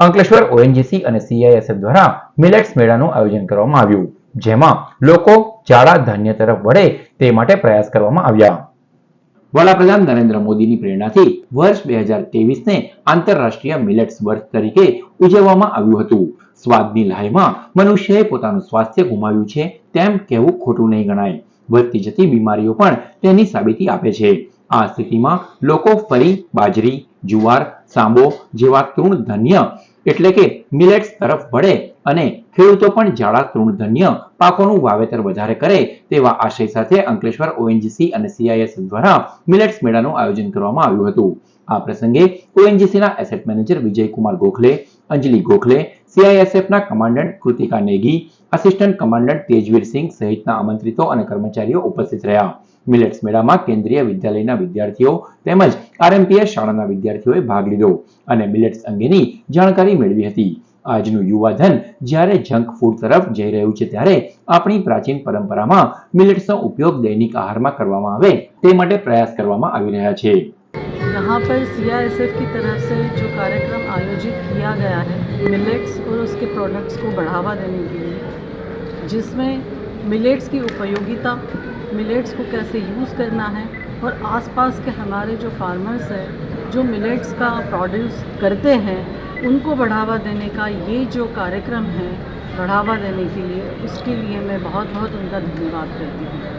Ankleshwar ONGC અને CISF દ્વારા millets મેળાનું આયોજન કરવામાં આવ્યું, જેમાં લોકો જાડા ધાન્ય તરફ વળે તે માટે પ્રયાસ કરવામાં આવ્યા. વડાપ્રધાન નરેન્દ્ર મોદીની પ્રેરણાથી વર્ષ બે હજાર ને આંતરરાષ્ટ્રીય મિલેટ્સ વર્ષ તરીકે ઉજવવામાં આવ્યું હતું. સ્વાદની લહાઈમાં મનુષ્યએ પોતાનું સ્વાસ્થ્ય ગુમાવ્યું છે, તેમ કહેવું ખોટું નહીં ગણાય. વધતી જતી બીમારીઓ પણ તેની સાબિતી આપે છે. આ સ્થિતિમાં લોકો ફરી બાજરી, જુવાર, સાંબો જેવા તૃણધાન્ય એટલે કે મિલેટ્સ તરફ વળે અને ખેડૂતો પણ જાડા તૃણધન્ય પાકોનું વાવેતર વધારે કરે તેવા આશય સાથે અંકલેશ્વર ઓએનજીસી અને સીઆઈએસ દ્વારા મિલેટ્સ મેળાનું આયોજન કરવામાં આવ્યું હતું. આ પ્રસંગે ઓએનજીસીના asset manager Vijaykumar Gokhale Anjali Gokhale સીઆઈએસએફના commandant Kritika Negi assistant commandant Tejveer Singh સહિતના આમંત્રિતો અને કર્મચારીઓ ઉપસ્થિત રહ્યા. મિલેટ્સ મેળામાં કેન્દ્રીય વિદ્યાલયના વિદ્યાર્થીઓ તેમજ આરએમપીએસ શાળાના વિદ્યાર્થીઓએ ભાગ લીધો અને મિલેટ્સ અંગેની જાણકારી મેળવી હતી. આજનું યુવાધન જ્યારે જંક ફૂડ તરફ જઈ રહ્યું છે ત્યારે આપણી પ્રાચીન પરંપરામાં મિલેટ્સનો ઉપયોગ દૈનિક આહારમાં કરવામાં આવે તે માટે પ્રયાસ કરવામાં આવી રહ્યા છે. यहाँ पर सी की तरफ़ से जो कार्यक्रम आयोजित किया गया है मिलेट्स और उसके प्रोडक्ट्स को बढ़ावा देने के लिए, जिसमें मिलेट्स की उपयोगिता मिलेट्स को कैसे यूज़ करना है और आसपास के हमारे जो फार्मर्स हैं, जो मिलेट्स का प्रोड्यूस करते हैं, उनको बढ़ावा देने का ये जो कार्यक्रम है, बढ़ावा देने के लिए, उसके लिए मैं बहुत बहुत उनका धन्यवाद करती हूँ।